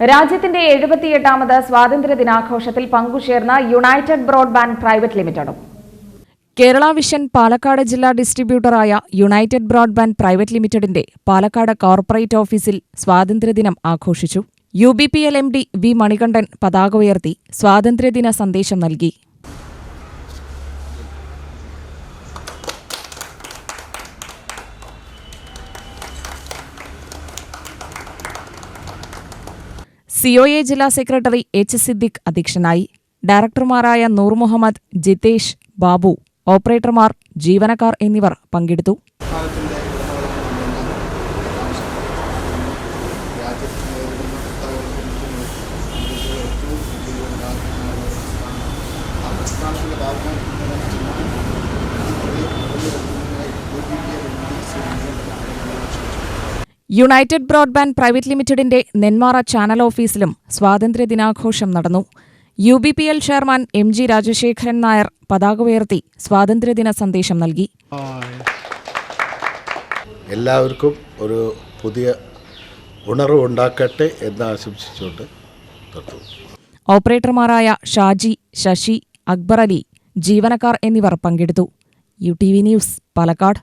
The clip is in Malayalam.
രാജ്യത്തിന്റെ എഴുപത്തിയെട്ടാമത് സ്വാതന്ത്ര്യ ദിനാഘോഷത്തിൽ പങ്കുചേർന്ന യുണൈറ്റഡ് ബ്രോഡ്ബാൻഡ് പ്രൈവറ്റ് ലിമിറ്റഡും. കേരള വിഷൻ പാലക്കാട് ജില്ലാ ഡിസ്ട്രിബ്യൂട്ടറായ യുണൈറ്റഡ് ബ്രോഡ്ബാൻഡ് പ്രൈവറ്റ് ലിമിറ്റഡിന്റെ പാലക്കാട് കോർപ്പറേറ്റ് ഓഫീസിൽ സ്വാതന്ത്ര്യദിനം ആഘോഷിച്ചു. U B P L M D V Manikandan പതാക ഉയർത്തി സ്വാതന്ത്ര്യദിന സന്ദേശം നൽകി. സിഒഎ ജില്ലാ സെക്രട്ടറി എച്ച് സിദ്ദിഖ് അധ്യക്ഷനായി. ഡയറക്ടർമാരായ നൂർ മുഹമ്മദ് ജിതേഷ് ബാബു ഓപ്പറേറ്റർമാർ ജീവനക്കാർ എന്നിവർ പങ്കെടുത്തു. യുണൈറ്റഡ് ബ്രോഡ്ബാൻഡ് പ്രൈവറ്റ് ലിമിറ്റഡിന്റെ നെന്മാറ ചാനൽ ഓഫീസിലും സ്വാതന്ത്ര്യ ദിനാഘോഷം നടന്നു. U B P L chairman M G Rajasekharan Nair പതാക ഉയർത്തി സ്വാതന്ത്ര്യദിന സന്ദേശം നൽകി. എല്ലാവർക്കും ഒരു പുതിയ ഉണർവ് ഉണ്ടാക്കട്ടെ എന്ന് ആശംസിച്ചുകൊണ്ട് ഓപ്പറേറ്റർമാരായ ഷാജി ശശി അക്ബർ അലി ജീവനക്കാർ എന്നിവർ പങ്കെടുത്തു. U T V news Palakkad.